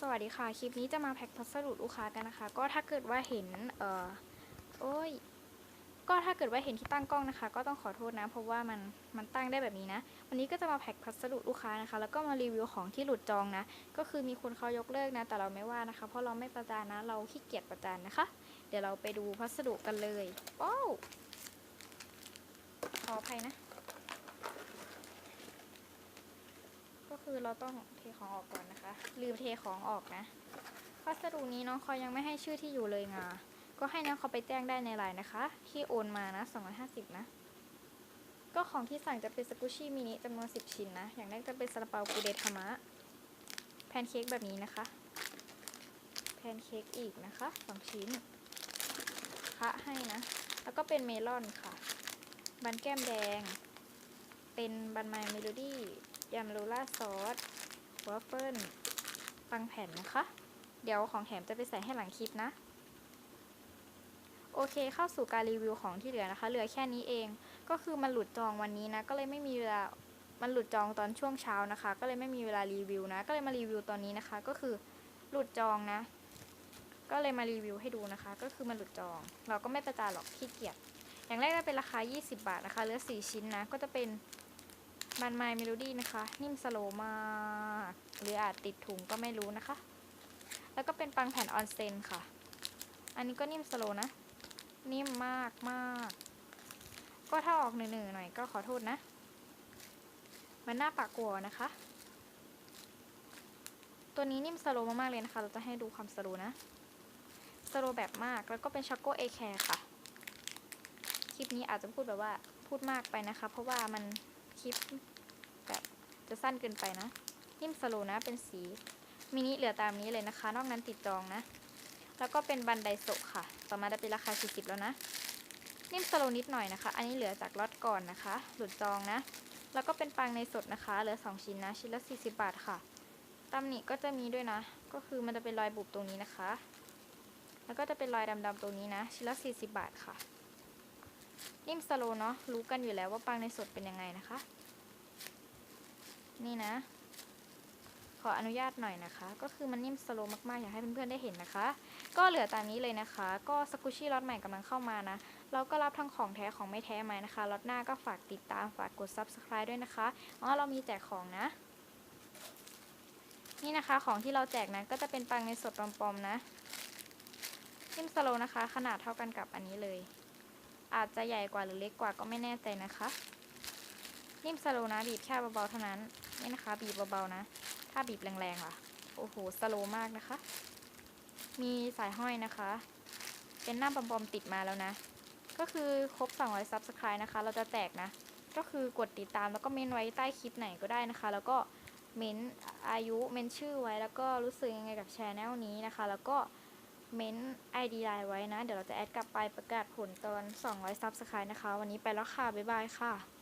สวัสดีค่ะ คลิปนี้จะมาแพ็คพัสดุลูกค้ากันนะคะ ก็ถ้าเกิดว่าเห็น เอ่อ โอ้ย ก็ถ้าเกิดว่าเห็นที่ตั้งกล้องนะคะ ก็ต้องขอโทษนะ เพราะว่ามัน มันตั้งได้แบบนี้นะ วันนี้ก็จะมาแพ็คพัสดุลูกค้านะคะ แล้วก็มารีวิวของที่หลุดจองนะ ก็คือมีคนเขายกเลิกนะ แต่เราไม่ว่านะคะ เพราะเราไม่ประจานนะ เราขี้เกียจประจานนะคะ เดี๋ยวเราไปดูพัสดุกันเลยว้าวขออภัยนะ ก็ คือเราต้องเทของออกก่อนนะคะ ลืมเทของออกนะพัสดุนี้น้องเขายังไม่ให้ชื่อที่อยู่เลยงาก็ให้น้องเขาไปแจ้งได้ในไลน์นะคะ ที่โอนมานะ250 นะ ก็ของที่สั่งจะเป็นสกุชี่มินิจำนวน 10 ชิ้นนะ อย่างแรกจะเป็นซาลาเปากูเดทามะ แพนเค้กแบบนี้นะคะ แพนเค้กอีกนะคะ 2 ชิ้น คะให้นะ แล้วก็เป็นเมลอนค่ะ บันแก้มแดง เป็นบันไมเมโลดี้ ยำโรล่าซอสวอฟเฟิลปังแผ่นนะคะ เดี๋ยวของแถมจะไปใส่ให้หลังคลิปนะ โอเคเข้าสู่การรีวิวของที่เหลือนะคะ เหลือแค่นี้เอง ก็คือมันหลุดจองวันนี้นะ ก็เลยไม่มีเวลา มันหลุดจองตอนช่วงเช้านะคะ ก็เลยไม่มีเวลารีวิวนะ ก็เลยมารีวิวตอนนี้นะคะ ก็คือหลุดจองนะ ก็เลยมารีวิวให้ดูนะคะ ก็คือมันหลุดจอง เราก็ไม่ประจานหรอกขี้เกียจ อย่างแรกจะเป็นราคา 20 บาทนะคะ เหลือ 4 ชิ้นนะ ก็จะเป็น บันไมเมโลดี้นะคะ นิ่มสโลมาก หรืออาจติดถุงก็ไม่รู้นะคะ แล้วก็เป็นปังแผ่นออนเซนค่ะ อันนี้ก็นิ่มสโลนะ นิ่มมากมากก็ถ้าออกหนึ่งๆหน่อยก็ขอโทษนะ มันหน้าปากกัวนะคะ ตัวนี้นิ่มสโลมากๆเลยนะคะ เราจะให้ดูความสโลนะ สโลแบบมาก แล้วก็เป็นช็อกโกเอแคร์ค่ะ คลิปนี้อาจจะพูดแบบว่าพูดมากไปนะคะ เพราะว่ามัน คลิปแบบจะสั้นเกินไปนะนิ่มสโลว์นะเป็นสีมินิเหลือตามนี้เลยนะคะ นอกนั้นติดจองนะ แล้วก็เป็นบันไดโซค่ะ ต่อมาจะเป็นราคา 40 แล้วนะ นิ่มสโลว์นิดหน่อยนะคะ อันนี้เหลือจากล็อตก่อนนะคะ หลุดจองนะ แล้วก็เป็นปังในสดนะคะ เหลือ 2 ชิ้นนะ ชิ้นละ 40 บาทค่ะตำหนิก็จะมีด้วยนะ ก็คือมันจะเป็นรอยบุบตรงนี้นะคะ แล้วก็จะเป็นรอยดำๆตรงนี้นะ ชิ้นละ 40 บาทค่ะ นิ่มสโลเนาะรู้กันอยู่แล้วว่าปังในสดเป็นยังไงนะคะ นี่นะ ขออนุญาตหน่อยนะคะ ก็คือมันนิ่มสโลมากๆ อยากให้เพื่อนๆได้เห็นนะคะ ก็เหลือตามนี้เลยนะคะ ก็สกุชี่ล็อตใหม่กำลังเข้ามานะ เราก็รับทั้งของแท้ของไม่แท้มานะคะล็อตหน้าก็ฝากติดตามฝากกด subscribe ด้วยนะคะอ๋อเรามีแจกของนะ นี่นะคะของที่เราแจกนะก็จะเป็นปังในสดปลอมๆนะนิ่มสโลนะคะ ขนาดเท่ากันกับอันนี้เลย อาจจะใหญ่กว่าหรือเล็กกว่าก็ไม่แน่ใจนะคะ นิ่มสโลนะบีบแค่เบาๆเท่านั้นนี่นะคะ บีบเบาๆนะ ถ้าบีบแรงๆล่ะ โอ้โหสโลมากนะคะ มีสายห้อยนะคะ เป็นหน้าบอมๆติดมาแล้วนะ ก็คือครบ 200 subscribe นะคะ เราจะแจกนะ ก็คือกดติดตามแล้วก็เมนไว้ใต้คลิปไหนก็ได้นะคะ แล้วก็เมนอายุเมนชื่อไว้แล้วก็รู้สึกยังไงกับแชแนลนี้นะคะ แล้วก็ เม้น ID ไลน์ไว้นะ เดี๋ยวเราจะแอดกลับไปประกาศผลตอน 200ซับสไครต์นะคะ วันนี้ไปแล้วค่ะ บ๊ายบายค่ะ